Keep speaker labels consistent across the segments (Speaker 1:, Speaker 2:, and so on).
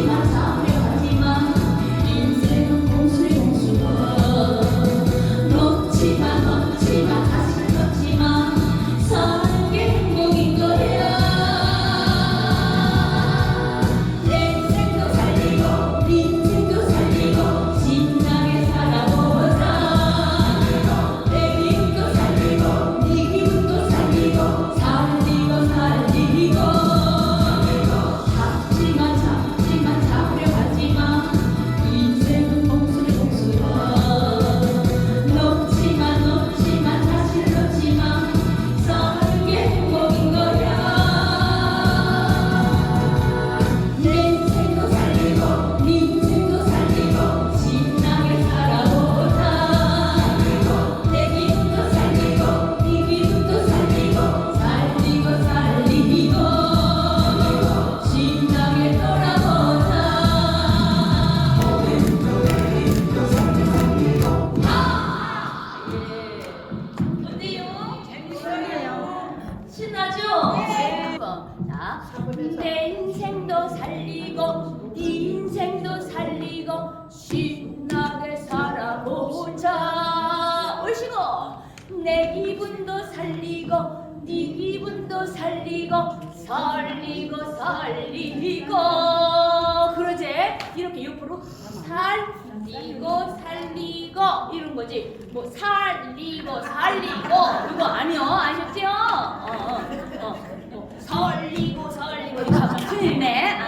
Speaker 1: Sri Mata. 내 기분도 살리고 네 기분도 살리고 살리고 살리고. 그러지? 이렇게 옆으로 살리고 살리고. 이런 거지. 뭐 살리고 살리고. 그거 아니요. 아셨죠? 어, 어, 어. 뭐, 살리고 살리고. 이거 큰일네.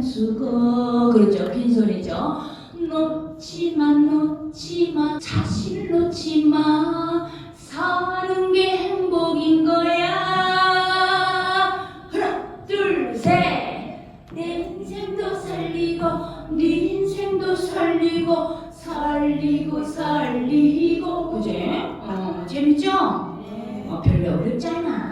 Speaker 1: 죽어 그렇죠. 빈소리죠. 놓지만 놓지마 자신 놓지마. 사는 게 행복인 거야. 하나 둘셋내 인생도 살리고 네 인생도 살리고 살리고 살리고. 그제? 어 재밌죠? 네. 어, 별로 어렵잖아.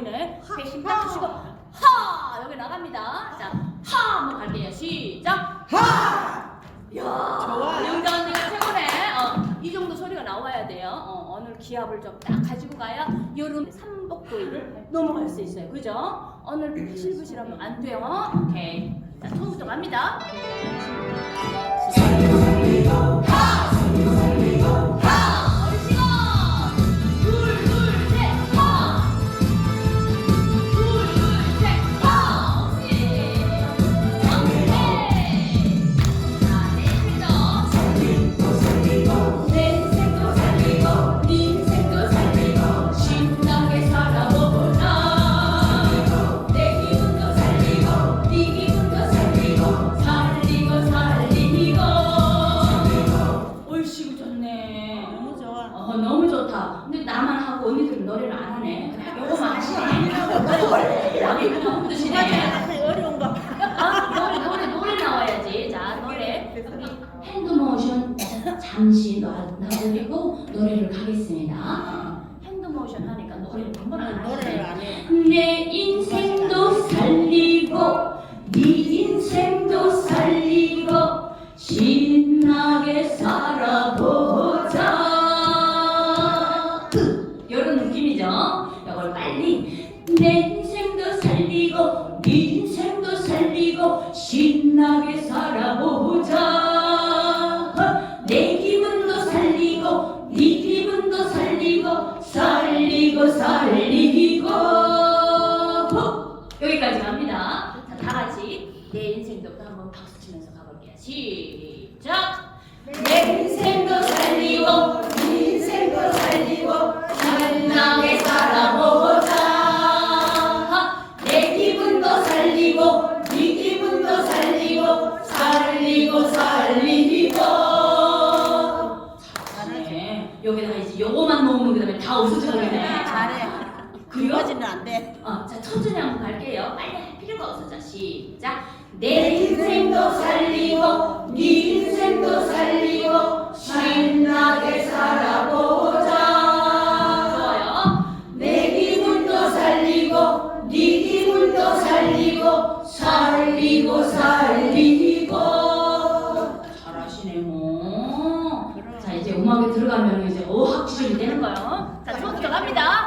Speaker 1: 소리는 하, 배심 딱 치시고 하 여기 나갑니다. 자, 하 한번 갈게요. 시작.
Speaker 2: 하.
Speaker 1: 야.
Speaker 2: 좋아.
Speaker 1: 영자 언니가 최고네. 어, 이 정도 소리가 나와야 돼요. 어, 오늘 기합을 좀 딱 가지고 가야 여름 삼복도를 넘어갈 수 있어요. 그죠? 오늘 음. 부실부실하면 안 돼요. 오케이. 자, 처음부터 갑니다. 하. 음악에 들어가면 이제 어학시절이 되는 거예요. 자, 처음부터 갑니다.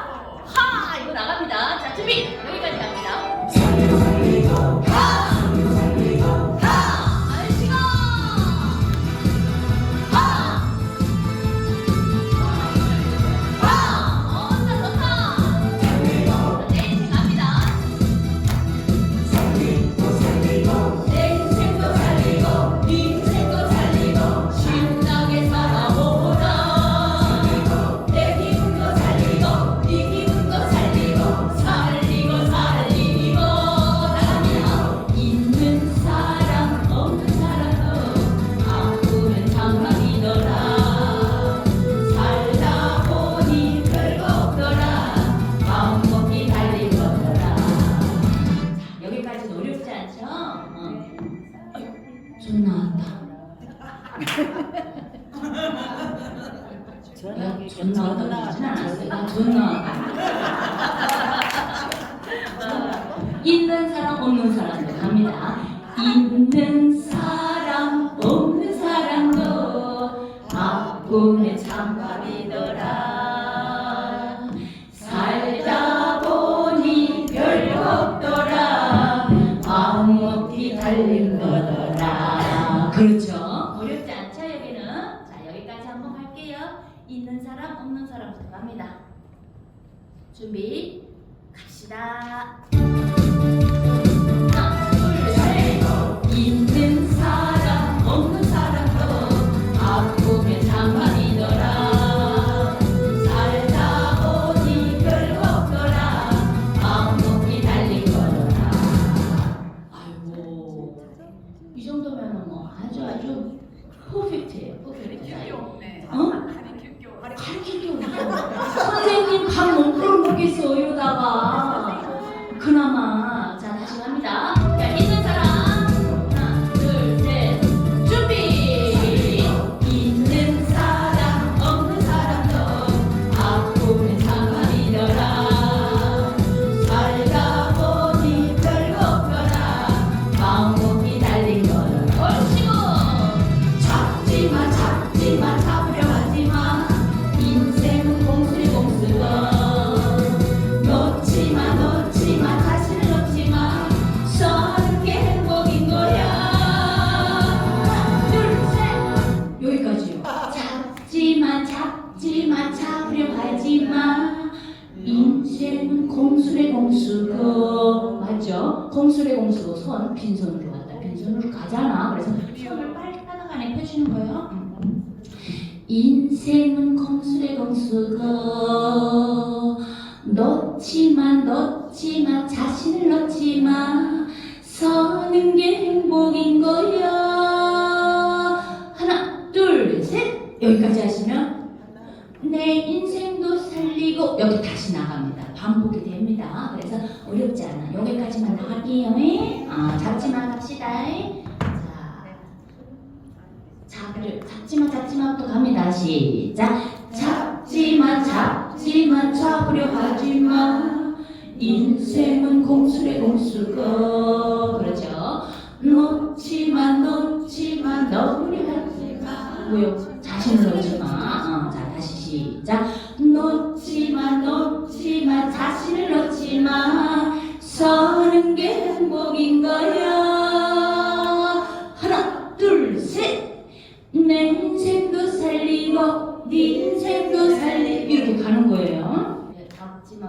Speaker 1: 이 정도면 뭐 아주 아주 퍼펙트예요. 퍼펙트. 가르칠게 어? 가르칠게 없네. 선생님 밥 먹고 먹겠어 이러다가. 가잖아. 그래서 손을 빨리 따라가게 펴주는 거예요. 인생은 검수래 검수가 넣지만 넣지만 자신을 넣지만 서는 게 행복인 거야. 하나, 둘, 셋. 여기까지 하시면 내 인생도 살리고 여기 다시 나갑니다. 반복이 됩니다. 그래서 어렵지 않아. 여기까지만 나갈게요. 네. 아, 잡지만 갑시다. 네. 그래. 잡지마 잡지마 또 갑니다. 시작. 잡지마 잡지마 잡으려 하지마 인생은 공수래 공수고 그렇죠. 놓지마 놓지마 너무리 하지마 뭐요? 자신을 놓지마. 어, 자 다시 시작. 놓지마 놓지마 자신을 놓지마 서는 게 행복인가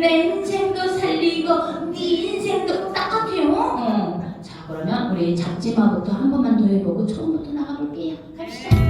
Speaker 1: 내 인생도 살리고 네 인생도 똑같아요. 어. 자 그러면 우리 잡지마부터 한 번만 더 해보고 처음부터 나가볼게요. 갑시다.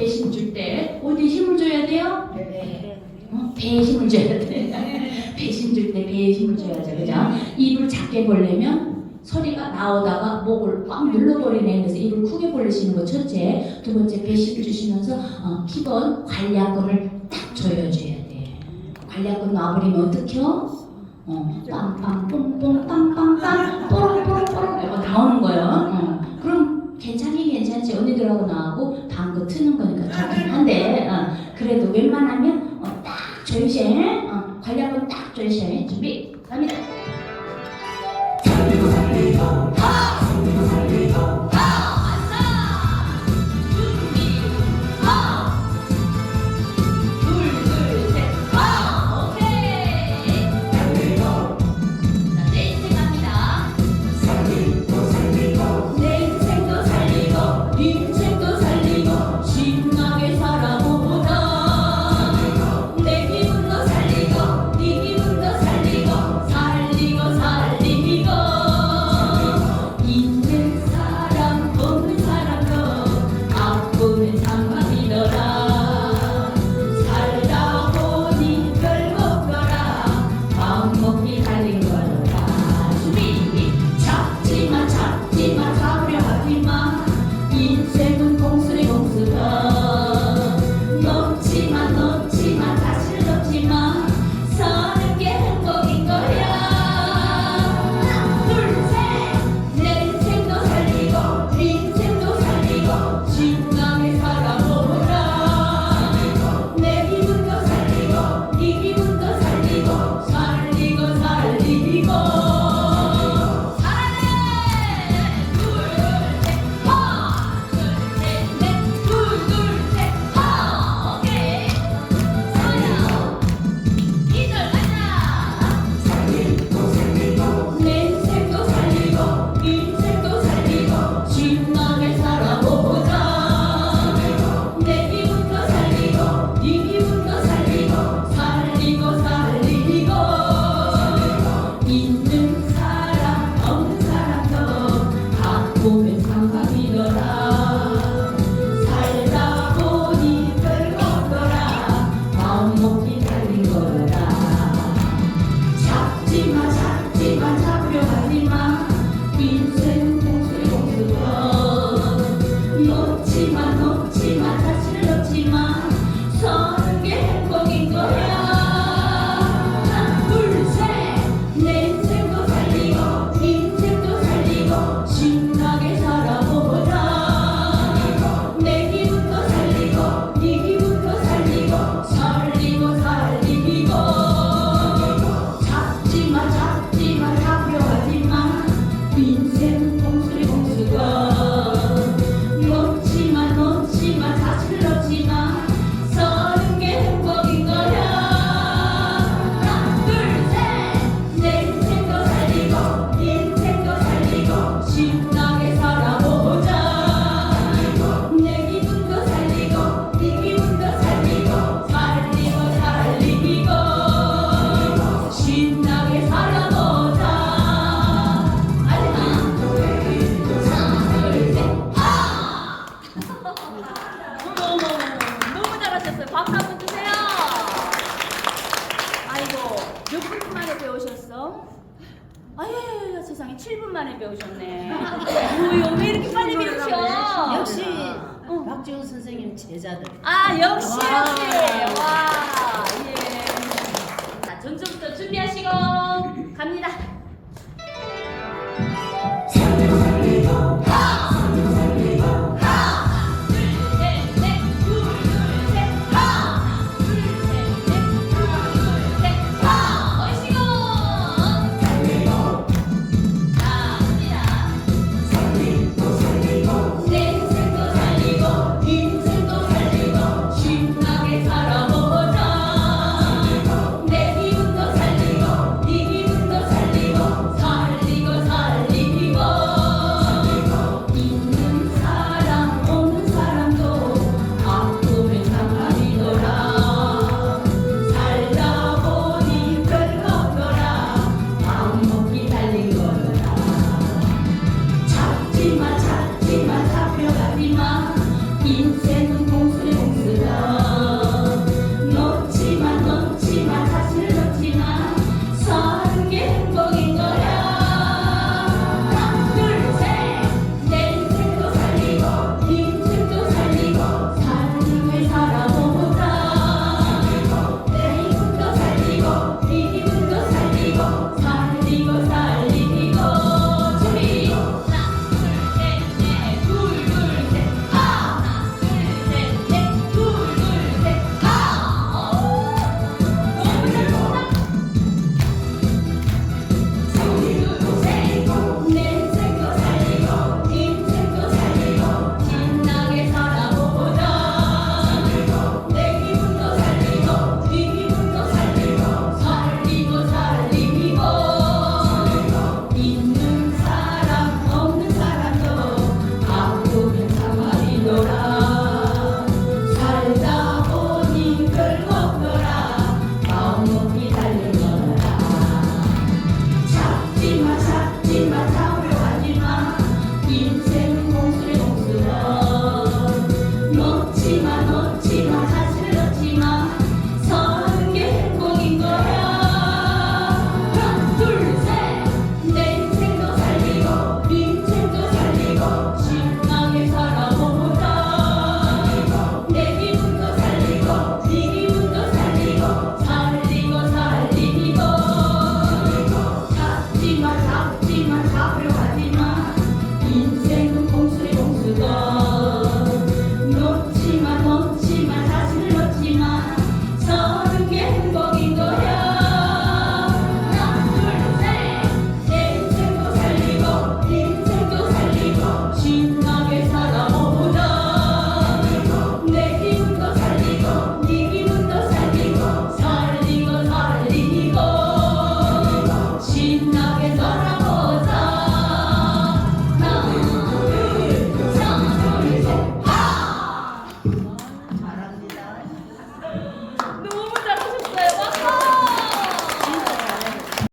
Speaker 1: 배신 줄 때 어디 힘을 줘야 돼요?
Speaker 2: 네.
Speaker 1: 어? 배에 힘을 줘야 돼. 배신 줄 때 배에 힘을 줘야죠. 그죠? 입을 작게 벌리면 소리가 나오다가 목을 꽉 눌러버리네. 그래서 입을 크게 벌리시는 거 첫째. 두 번째 배신을 주시면서 어, 기본 관략근을 딱 조여줘야 돼. 관략근 놔버리면 어떡해요? 어, 빵빵 뽕뽕 빵빵빵 뽀롱뽀롱뽀롱 이거 나오는 거예요. 어. 그럼 괜찮긴 괜찮지. 언니 들하고 나하고 다음 거 트는 거니까 좋긴 한데 어, 그래도 웬만하면 어, 딱 조이셔. 어, 관략근 딱 조이셔. 준비 갑니다. que chegam com 갑니다.